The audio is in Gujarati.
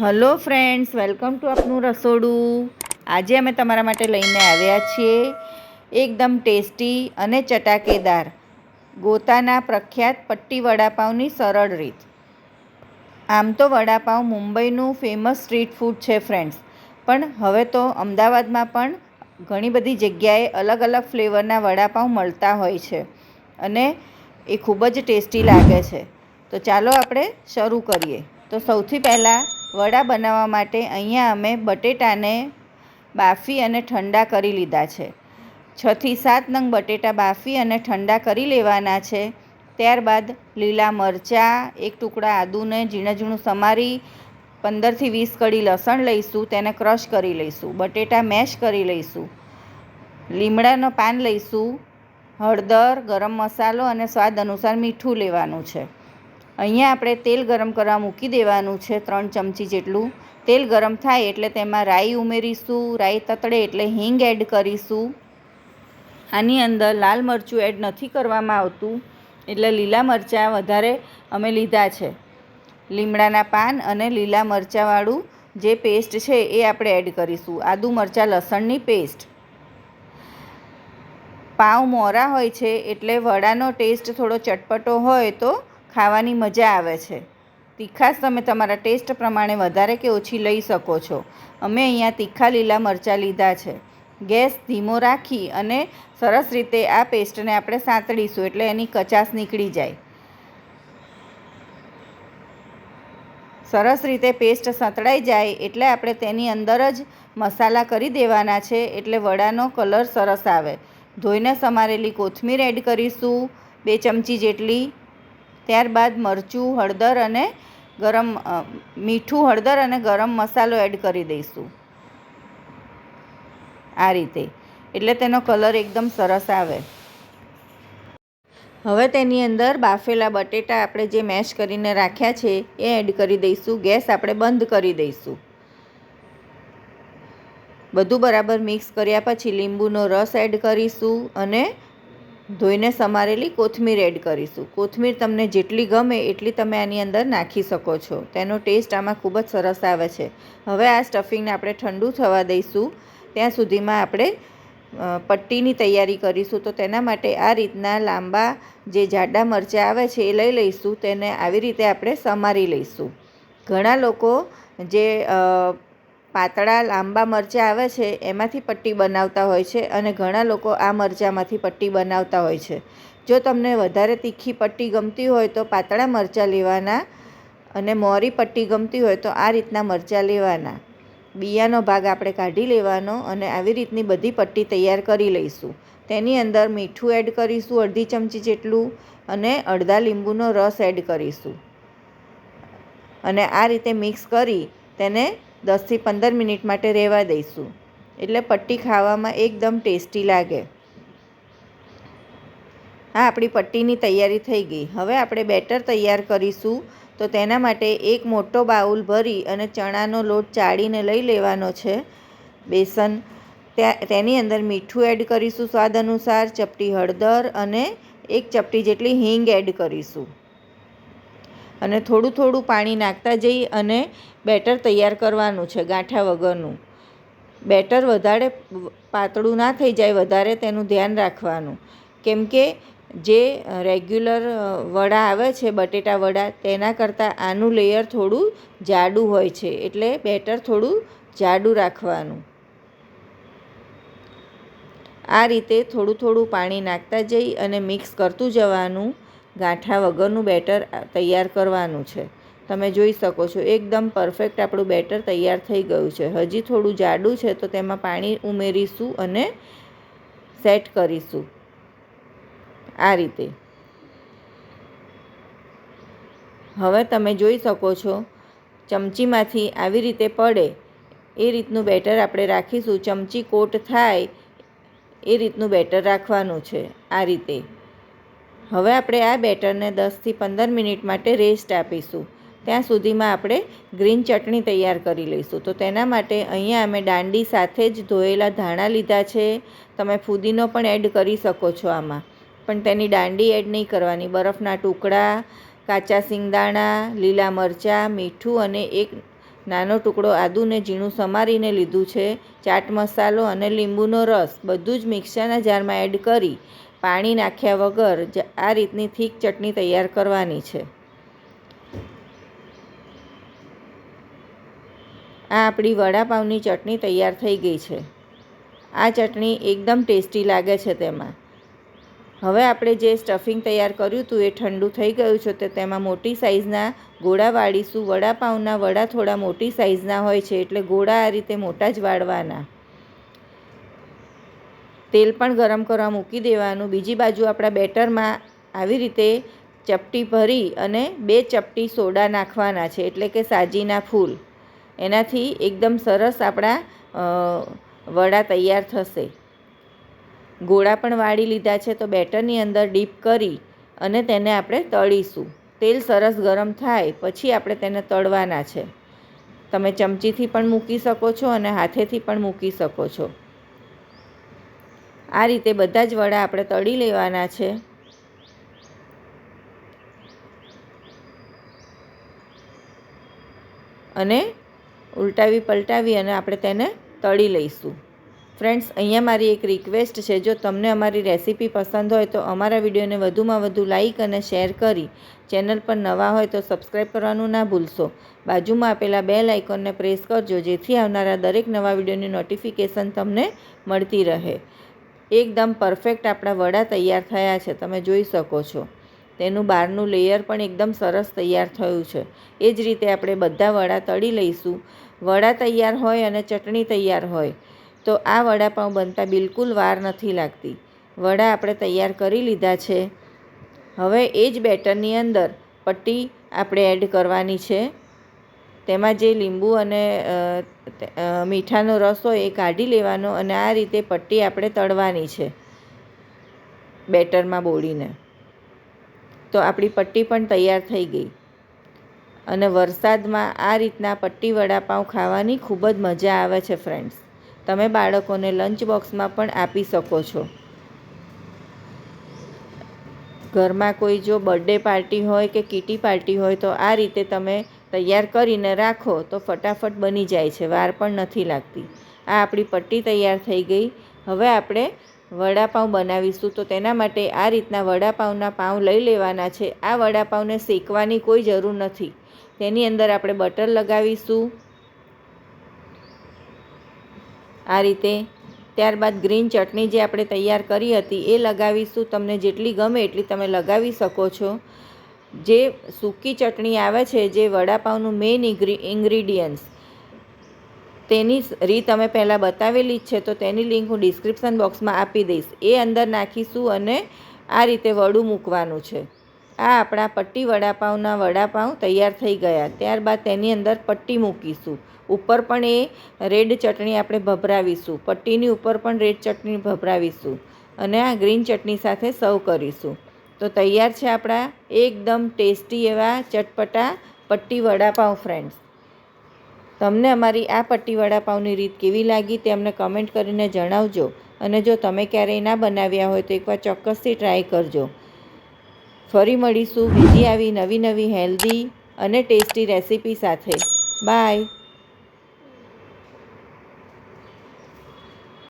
હલો ફ્રેન્ડ્સ, વેલકમ ટુ આપનું રસોડું. આજે અમે તમારા માટે લઈને આવ્યા છીએ એકદમ ટેસ્ટી અને ચટાકેદાર, ગોતાના પ્રખ્યાત પટ્ટી વડાપાઉંની સરળ રીત. આમ તો વડાપાઉં મુંબઈનું ફેમસ સ્ટ્રીટ ફૂડ છે ફ્રેન્ડ્સ, પણ હવે તો અમદાવાદમાં પણ ઘણી બધી જગ્યાએ અલગ અલગ ફ્લેવરના વડાપાઉં મળતા હોય છે અને એ ખૂબ જ ટેસ્ટી લાગે છે. તો ચાલો આપણે શરૂ કરીએ. તો સૌથી પહેલાં વડા બનાવવા માટે અહીંયા અમે બટેટાને બાફી અને ઠંડા કરી લીધા છે. છથી સાત નંગ બટેટા બાફી અને ઠંડા કરી લેવાના છે. ત્યારબાદ લીલા મરચાં, એક ટુકડા આદુને ઝીણા ઝીણું સમારી, પંદરથી વીસ કડી લસણ લઈશું, તેને ક્રશ કરી લઈશું, બટેટા મેશ કરી લઈશું, લીમડાનો પાન લઈશું, હળદર, ગરમ મસાલો અને સ્વાદ અનુસાર મીઠું લેવાનું છે. અહીંયા આપણે તેલ ગરમ કરવા મૂકી દેવાનું છે ત્રણ ચમચી જેટલું. તેલ ગરમ થાય એટલે તેમાં રાઈ ઉમેરીશું, રાઈ તતડે એટલે હિંગ એડ કરીશું. આની અંદર લાલ મરચું એડ નથી કરવામાં આવતું, એટલે લીલા મરચાં વધારે અમે લીધા છે. લીમડાના પાન અને લીલા મરચાંવાળું જે પેસ્ટ છે એ આપણે એડ કરીશું. આદુ મરચાં લસણની પેસ્ટ. પાઉં મોરા હોય છે એટલે વડાનો ટેસ્ટ થોડો ચટપટો હોય તો ખાવાની મજા આવે છે. તીખાશ તમે તમારા ટેસ્ટ પ્રમાણે વધારે કે ઓછી લઈ શકો છો. અમે અહીંયા તીખા લીલા મરચાં લીધા છે. ગેસ ધીમો રાખી અને સરસ રીતે આ પેસ્ટને આપણે સાંતળીશું એટલે એની કચાશ નીકળી જાય. સરસ રીતે પેસ્ટ સંતળાઈ જાય એટલે આપણે તેની અંદર જ મસાલા કરી દેવાના છે એટલે વડાનો કલર સરસ આવે. ધોઈને સમારેલી કોથમીર એડ કરીશું. બે ચમચી જેટલી ત્યારબાદ મરચું, હળદર અને ગરમ મીઠું, હળદર અને ગરમ મસાલો એડ કરી દઈશું. આ રીતે. એટલે તેનો કલર એકદમ સરસ આવે. હવે તેની અંદર બાફેલા બટેટા આપણે જે મેશ કરીને રાખ્યા છે, એ એડ કરી દઈશું. ગેસ આપણે બંધ કરી દઈશું. બધું બરાબર મિક્સ કર્યા પછી લીંબુનો રસ એડ કરીશું અને ધોઈને સમારેલી કોથમીર એડ કરીશું. કોથમીર તમને જેટલી ગમે એટલી તમે આની અંદર નાખી શકો છો. તેનો ટેસ્ટ આમાં ખૂબ જ સરસ આવે છે. હવે આ સ્ટફિંગને આપણે ઠંડુ થવા દઈશું. ત્યાં સુધીમાં આપણે પટ્ટીની તૈયારી કરીશું. તો તેના માટે આ રીતના લાંબા જે જાડા મરચાં આવે છે એ લઈ લઈશું. તેને આવી રીતે આપણે સમારી લઈશું. ઘણા લોકો જે પાતળા લાંબા મરચાં આવે છે, એમાંથી પટ્ટી બનાવતા હોય છે અને ઘણા લોકો આ મરચાંમાંથી પટ્ટી બનાવતા હોય છે. જો તમને વધારે તીખી પટ્ટી ગમતી હોય તો પાતળા મરચાં લેવાના અને મોરી પટ્ટી ગમતી હોય તો આ રીતના મરચાં લેવાના. બિયાનો ભાગ આપણે કાઢી લેવાનો અને આવી રીતની બધી પટ્ટી તૈયાર કરી લઈશું. તેની અંદર મીઠું એડ કરીશું અડધી ચમચી જેટલું અને અડધા લીંબુનો રસ એડ કરીશું. અને આ રીતે મિક્સ કરી તેને દસથી પંદર મિનિટ માટે રહેવા દઈશું. એટલે પટ્ટી ખાવામાં એકદમ ટેસ્ટી લાગે. હા, આપણી પટ્ટીની તૈયારી થઈ ગઈ. હવે આપણે બેટર તૈયાર કરીશું. તો તેના માટે એક મોટો બાઉલ ભરી અને ચણાનો લોટ ચાળીને લઈ લેવાનો છે. બેસન તેની અંદર મીઠું એડ કરીશું સ્વાદ અનુસાર, ચપટી હળદર અને એક ચપટી જેટલી હિંગ એડ કરીશું. અને થોડું થોડું પાણી નાખતા જઈ અને બેટર તૈયાર કરવાનું છે ગાંઠા વગરનું. બેટર વધારે પાતળું ના થઈ જાય, વધારે તેનું ધ્યાન રાખવાનું. કેમ કે જે રેગ્યુલર વડા આવે છે, બટેટા વડા, તેના કરતાં આનું લેયર થોડું જાડું હોય છે, એટલે બેટર થોડું જાડું રાખવાનું. આ રીતે થોડું થોડું પાણી નાખતા જઈ અને મિક્સ કરતું જવાનું. ગાંઠા વગરનું બેટર તૈયાર કરવાનું છે. તમે જોઈ શકો છો, એકદમ પરફેક્ટ આપણું બેટર તૈયાર થઈ ગયું છે. હજી થોડું જાડું છે તો તેમાં પાણી ઉમેરીશું અને સેટ કરીશું. આ રીતે. હવે તમે જોઈ શકો છો, ચમચીમાંથી આવી રીતે પડે. એ રીતનું બેટર આપણે રાખીશું. ચમચી કોટ થાય, એ રીતનું બેટર રાખવાનું છે. આ રીતે. હવે આપણે આ બેટરને દસથી પંદર મિનિટ માટે રેસ્ટ આપીશું. ત્યાં સુધીમાં આપણે ગ્રીન ચટણી તૈયાર કરી લઈશું. તો તેના માટે અહીંયા અમે દાંડી સાથે જ ધોયેલા ધાણા લીધા છે. તમે ફુદીનો પણ એડ કરી શકો છો આમાં. પણ તેની દાંડી એડ નહીં કરવાની. બરફના ટુકડા, કાચા સિંગદાણા, લીલા મરચાં, મીઠું અને એક નાનો ટુકડો આદુને ઝીણું સમારીને લીધું છે. ચાટ મસાલો અને લીંબુનો રસ બધું જ મિક્સરના જારમાં એડ કરી પાણી નાખ્યા વગર જ આ રીતની થીક ચટણી તૈયાર કરવાની છે. આ આપણી વડાપાઉંની ચટણી તૈયાર થઈ ગઈ છે. આ ચટણી એકદમ ટેસ્ટી લાગે છે તેમાં. હવે આપણે જે સ્ટફિંગ તૈયાર કર્યું હતું એ ઠંડુ થઈ ગયું છે તો તેમાં મોટી સાઇઝના ગોળા વાળીશું. વડાપાઉંના વડા થોડા મોટી સાઇઝના હોય છે એટલે ગોળા આ રીતે મોટા જ વાળવાના. તેલ પણ ગરમ કરવા મૂકી દેવાનું. બીજી બાજુ આપણા બેટરમાં આવી રીતે ચપટી ભરી અને બે ચપટી સોડા નાખવાના છે, એટલે કે સાજીના ફૂલ. એનાથી એકદમ સરસ આપણા વડા તૈયાર થશે. ગોળા પણ વાળી લીધા છે, તો બેટરની અંદર ડીપ કરી અને તેને આપણે તળીશું. તેલ સરસ ગરમ થાય, પછી આપણે તેને તળવાના છે. તમે ચમચીથી પણ મૂકી શકો છો અને હાથેથી પણ મૂકી શકો છો. આ રીતે બધા જ વડા આપણે તળી લેવાના છે. અને ઉલટાવી પલટાવી અને આપણે તેને તળી લઈશું. ફ્રેન્ડ્સ, અહીંયા મારી એક રિક્વેસ્ટ છે. જો તમને અમારી રેસીપી પસંદ હોય તો અમારા વિડીયોને વધુમાં વધુ લાઇક અને શેર કરી ચેનલ પર નવા હોય તો સબસ્ક્રાઈબ કરવાનું ના ભૂલશો. બાજુમાં આપેલા બે લાઇકોનને પ્રેસ કરજો જેથી આવનારા દરેક નવા વિડીયોની નોટિફિકેશન તમને મળતી રહે. એકદમ પરફેક્ટ આપણા વડા તૈયાર થયા છે, તમે જોઈ શકો છો. તેનું બહારનું લેયર પણ એકદમ સરસ તૈયાર થયું છે. એ જ રીતે આપણે બધા વડા તળી લઈશું. વડા તૈયાર હોય અને ચટણી તૈયાર હોય, તો આ વડાપાઉં બનતા બિલકુલ વાર નથી લાગતી. વડા આપણે તૈયાર કરી લીધા છે. હવે એ જ બેટરની અંદર પટ્ટી આપણે એડ કરવાની છે. તેમાં જે લીંબુ અને મીઠાનો રસ હોય એ કાઢી લેવાનો અને આ રીતે પટ્ટી આપણે તળવાની છે. બેટરમાં બોળીને. તો આપણી પટ્ટી પણ તૈયાર થઈ ગઈ. અને વરસાદમાં આ રીતના પટ્ટી વડાપાઉં ખાવાની ખૂબ જ મજા આવે છે ફ્રેન્ડ્સ તમે બાળકોને લંચ બોક્સમાં પણ આપી શકો છો. ઘરમાં કોઈ જો બર્થડે પાર્ટી હોય કે કીટી પાર્ટી હોય તો આ રીતે તમે તૈયાર કરીને રાખો તો ફટાફટ બની જાય છે, વાર પણ નથી લાગતી. આ આપણી પટ્ટી તૈયાર થઈ ગઈ. હવે આપણે વડાપાઉં બનાવીશું તો તેના માટે આ રીતના વડાપાઉંના પાઉં લઈ લેવાના છે. આ વડાપાઉંને શેકવાની કોઈ જરૂર નથી. તેની અંદર આપણે બટર લગાવીશું. આ રીતે. ત્યારબાદ ગ્રીન ચટણી જે આપણે તૈયાર કરી હતી એ લગાવીશું. તમને જેટલી ગમે એટલી તમે લગાવી શકો છો. જે સૂકી ચટણી આવે છે, જે વડાપાઉંનું મેઇન ઇન્ગ્રીડિયન્ટ્સ તેની રીત અમે પહેલાં બતાવેલી જ છે, તો તેની લિંક હું ડિસ્ક્રિપ્શન બોક્સમાં આપી દઈશ. એ અંદર નાખીશું અને આ રીતે વડું મૂકવાનું છે. આ આપણા પટ્ટી વડાપાઉંના વડાપાઉં તૈયાર થઈ ગયા. ત્યારબાદ તેની અંદર પટ્ટી મૂકીશું. ઉપર પણ એ રેડ ચટણી આપણે ભભરાવીશું. પટ્ટીની ઉપર પણ રેડ ચટણી ભભરાવીશું. અને આ ગ્રીન ચટણી સાથે સર્વ કરીશું. તો તૈયાર છે આપણા એકદમ ટેસ્ટી એવા ચટપટા પટ્ટી વડાપાઉં ફ્રેન્ડ્સ તમને અમારી આ પટ્ટી વડાપાઉંની રીત કેવી લાગી તે અમને કમેન્ટ કરીને જણાવજો. અને જો તમે ક્યારેય ના બનાવ્યા હોય તો એકવાર ચોક્કસથી ટ્રાય કરજો. ફરી મળીશું બીજી આવી નવી નવી હેલ્ધી અને ટેસ્ટી રેસીપી સાથે. બાય